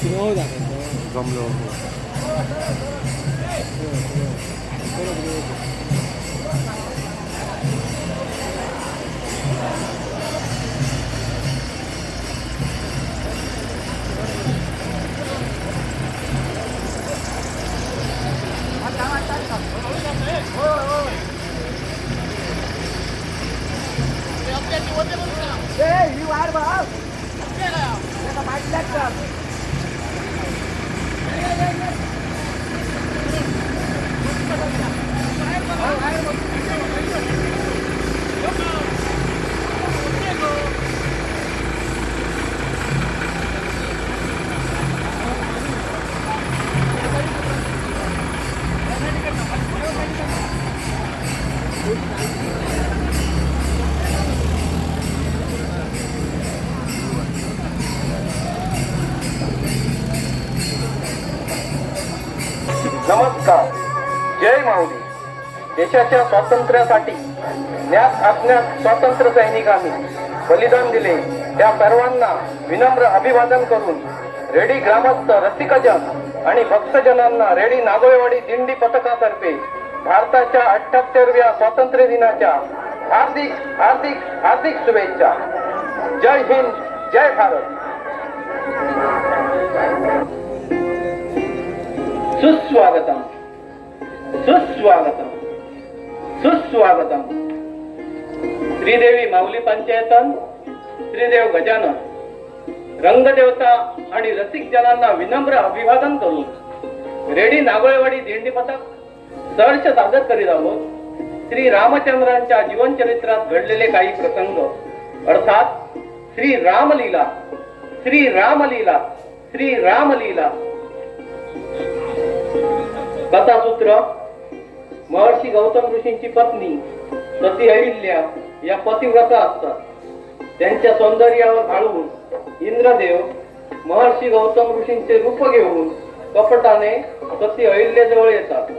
Sino da bento. Gomlo. Pero pero. ಏ ನೀವು ಆಡ್ಬಾ ಮಾಡಿ ಹಾಕ್ತಾರೆ नमस्कार. जय माऊली. देशाच्या स्वातंत्र्यासाठी ज्ञात अज्ञात स्वातंत्र्य सैनिकांनी बलिदान दिले. त्या सर्वांना विनम्र अभिवादन करून रेडी ग्रामस्थ रसिकजन आणि भक्तजनांना रेडी नागोळेवाडी दिंडी पथकातर्फे भारताच्या अठ्ठ्याहत्तरव्या स्वातंत्र्य दिनाच्या हार्दिक हार्दिक हार्दिक शुभेच्छा. जय हिंद जय भारत. सुस्वागतम। सुस्वागतम। सुस्वागतम। श्रीदेवी माऊली पंचायतन श्रीदेव गजानन रंगदेवता आणि रसिक जनांना विनम्र अभिवादन करून रेडी नागोळेवाडी दिंडी पथक सहर्ष सादर करीत आहोत. श्री रामचंद्रांच्या जीवनचरित्रात घडलेले काही प्रसंग. अर्थात श्री रामलीला श्री रामलीला श्री रामलीला. कथासूत्र महर्षी गौतम ऋषींची पत्नी सती अहिल्या या पतिव्रता असतात. त्यांच्या सौंदर्यावर घालून इंद्रदेव महर्षी गौतम ऋषींचे रूप घेऊन कपटाने सती अहिल्याजवळ येतात.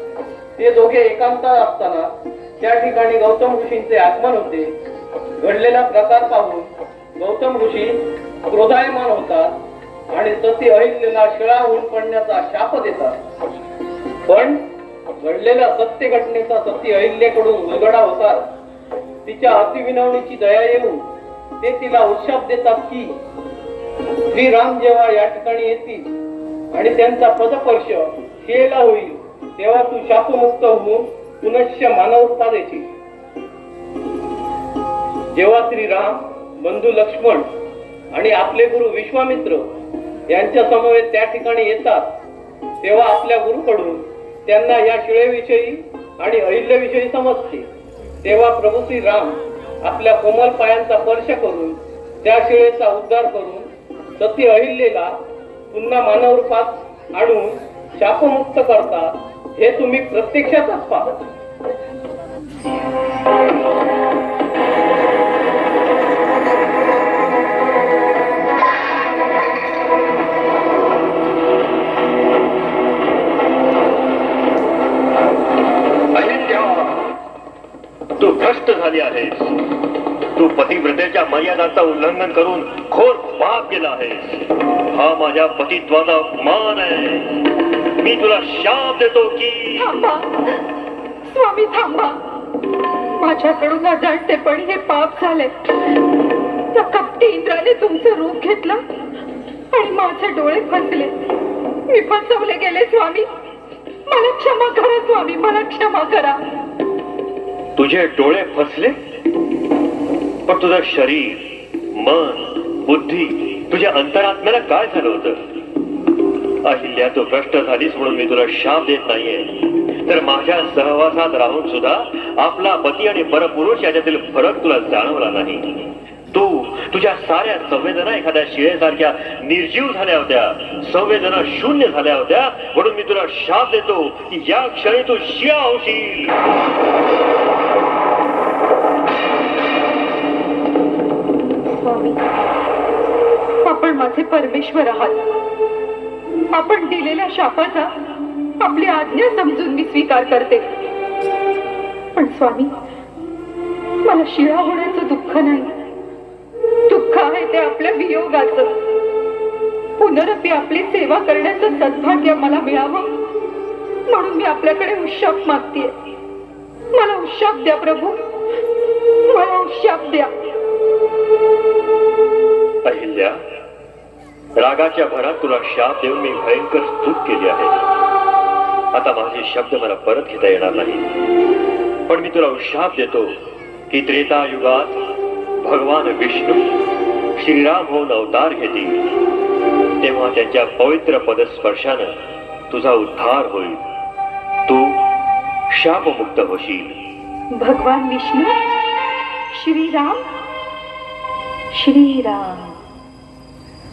ते दोघे एकांतात असताना त्या ठिकाणी गौतम ऋषींचे आगमन होते. घडलेला प्रकार पाहून गौतम ऋषी क्रोधायमान होतात आणि सती अहिल्याला शिळा होऊन पडण्याचा शाप देतात. पण घडलेल्या सत्य घटनेचा सती अहिल्याकडून उलगडा होता तिच्या अतिविनवणीची दया येऊन ते तिला उत्शाप देतात की श्रीराम जेव्हा या ठिकाणी येतील आणि त्यांचा पदपर्श केला होईल तेव्हा तू शापमुक्त होऊन पुनश्च मानवता देशील. जेव्हा श्रीराम बंधू लक्ष्मण आणि आपले गुरु विश्वामित्र यांच्या समवेत त्या ठिकाणी येतात तेव्हा आपल्या गुरुकडून त्यांना या शिळेविषयी आणि अहिल्याविषयी समजते. तेव्हा प्रभू श्री राम आपल्या कोमल पायांचा स्पर्श करून त्या शिळेचा उद्धार करून सती अहिल्याला पुन्हा मानव रूपात आणून शापमुक्त करतात. हे तुम्ही प्रत्यक्षातच पाहता. भ्रष्ट झाली आहेस. तू पतिव्रतेच्या मर्यादांचा उल्लंघन करून खोर पाप केला आहेस. हा माझ्या पतित्वाचा अपमान आहे. मी तुला शाप देतो की थांबा. स्वामी थांबा. माझ्याकडून अजाणतेपणी हे पाप झाले त्या कपटी इंद्राने तुमचं रूप घेतलं आणि माझे डोळे फसले. मी फसवले गेले स्वामी. मला क्षमा करा स्वामी. मला क्षमा करा. तुझे डोळे फसले? पण तुझं शरीर मन बुद्धी तुझ्या अंतरात्म्याला काय झालं होतं? अहिल्या तू भ्रष्ट झालीस म्हणून मी तुला शाप देत नाहीये. तर माझ्या सहवासात राहून सुद्धा आपला पती आणि परपुरुष याच्यातील फरक तुला जाणवला नाही. तू तुझ्या साऱ्या संवेदना एखाद्या शिळेसारख्या निर्जीव झाल्या होत्या संवेदना शून्य झाल्या होत्या म्हणून मी तुला शाप देतो की या क्षणी तू शिया होशील. परमेश्वर आहात. आपण दिलेल्या शापाचा आपली आज्ञा समजून मी स्वीकार करते. पण स्वामी मला शिळा होण्याचं दुःख नाही. दुःख आहे ते आपल्या वियोगाचं. पुनरपी आपली सेवा करण्याचं सद्भाग्य मला मिळावं म्हणून मी आपल्याकडे उशाप मागतीये. मला उशाप द्या प्रभू. मला उशाप द्या. अहिल्या रागाच्या भरात तुला शाप देऊन मी भयंकर स्तुत केली आहे. आता माझे शब्द मला परत घेता येणार नाही. पण मी तुला शाप देतो की त्रेता युगात भगवान विष्णू श्रीराम होऊन अवतार घेतील. तेव्हा त्यांच्या पवित्र पदस्पर्शानं तुझा उद्धार होईल. तू शापमुक्त होशील. भगवान विष्णू? श्रीराम? श्रीराम.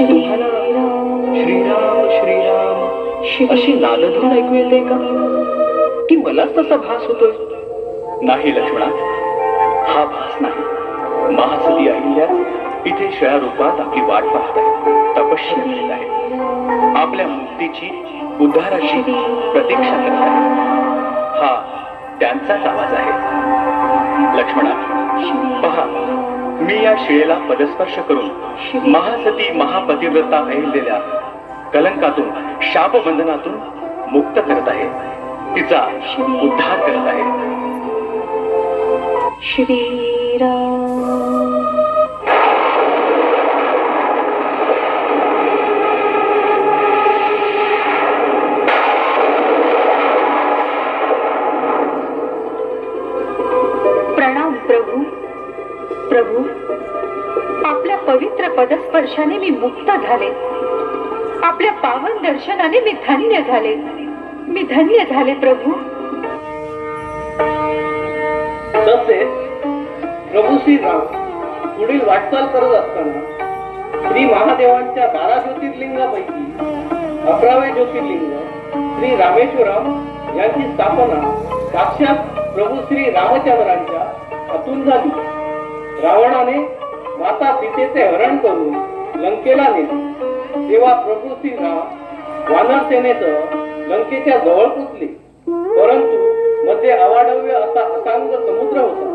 श्रीराम श्रीराम श्रीराम. अशी नादधून ऐकू येते का? की मलाच तसा भास होतोय? नाही लक्ष्मणा. हा भास नाही. महासती अहिल्या इथे शया रूपात आपली वाट पाहत आहे. तपश्चर्या करीत आहे. आपल्या मुक्तीची उद्धाराची प्रतीक्षा करत आहे. हा त्यांचाच आवाज आहे. लक्ष्मणा पहा. मी या शिळेला पदस्पर्श करून महासती महापतिव्रता अहिल्याला कलंकातून शापबंधनातून मुक्त करत आहे. तिचा उद्धार करत आहे. श्रीराम प्रभू आपल्या पवित्र पदस्पर्शाने मी मुक्त झाले. आपल्या पावन दर्शनाने मी धन्य झाले. मी धन्य झाले प्रभू. तसेच प्रभू श्रीराम पुढील वाटचाल करत असताना श्री महादेवांच्या बारा ज्योतिर्लिंगापैकी अकरावे ज्योतिर्लिंग श्री रामेश्वरम यांची स्थापना साक्षात प्रभू श्री रामचंद्रांच्या अतून झाली रावणाने माता सीतेचे हरण करून लंकेला नेले. तेव्हा प्रभू श्रीराम वानर सेनेसह लंकेच्या जवळ पोचले परंतु मध्ये अवाढव्य असा असांग समुद्र होता.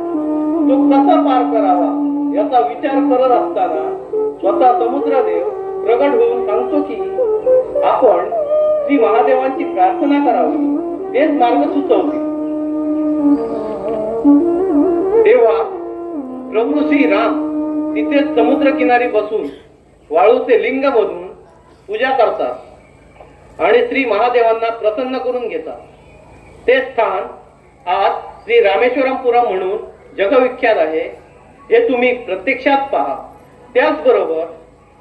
तो कसा पार करावा याचा विचार करत असताना स्वतः समुद्रदेव प्रगट होऊन सांगतो की आपण श्री महादेवांची प्रार्थना करावी तेच मार्ग सुचवते. तेव्हा प्रभू श्री राम तिथे समुद्र किनारी बसून वाळूचे लिंग बनवून पूजा करतात आणि श्री महादेवांना प्रसन्न करून घेतात. ते स्थान आज श्री रामेश्वरमपुरम म्हणून जगविख्यात आहे. हे तुम्ही प्रत्यक्षात पहा. त्याचबरोबर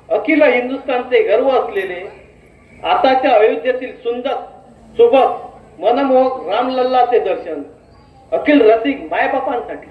अखिल हिंदुस्थानचे गर्व असलेले आताच्या अयोध्येतील सुंदर सुबक मनमोहक रामलल्लाचे दर्शन अखिल रसिक मायबापांसाठी.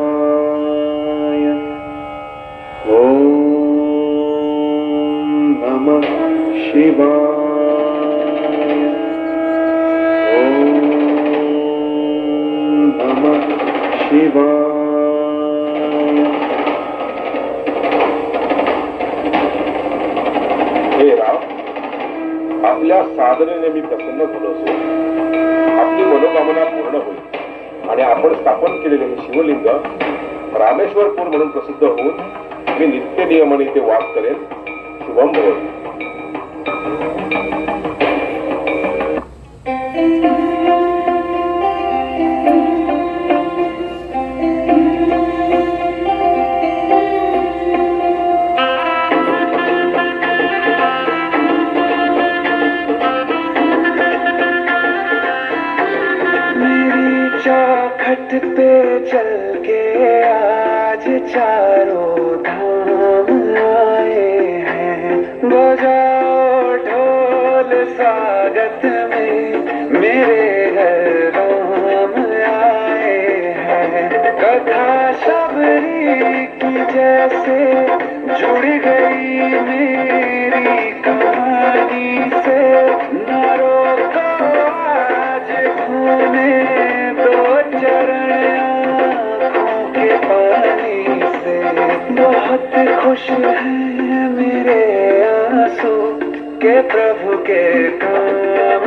आपल्या साधनेने मी प्रसन्न झालो असून आपली मनोकामना पूर्ण होईल आणि आपण स्थापन केलेले हे शिवलिंग रामेश्वरपूर म्हणून प्रसिद्ध होऊन मी नित्य नियमाने ते वास करेन. शुभम भवती चल के आज चारों धाम आए हैं। बजाओ ढोल स्वागत में मेरे घर राम आए हैं। कथा शबरी की जैसे जुड़ गई मेरी कहानी से। खुश है मेरे आंसू के प्रभु के काम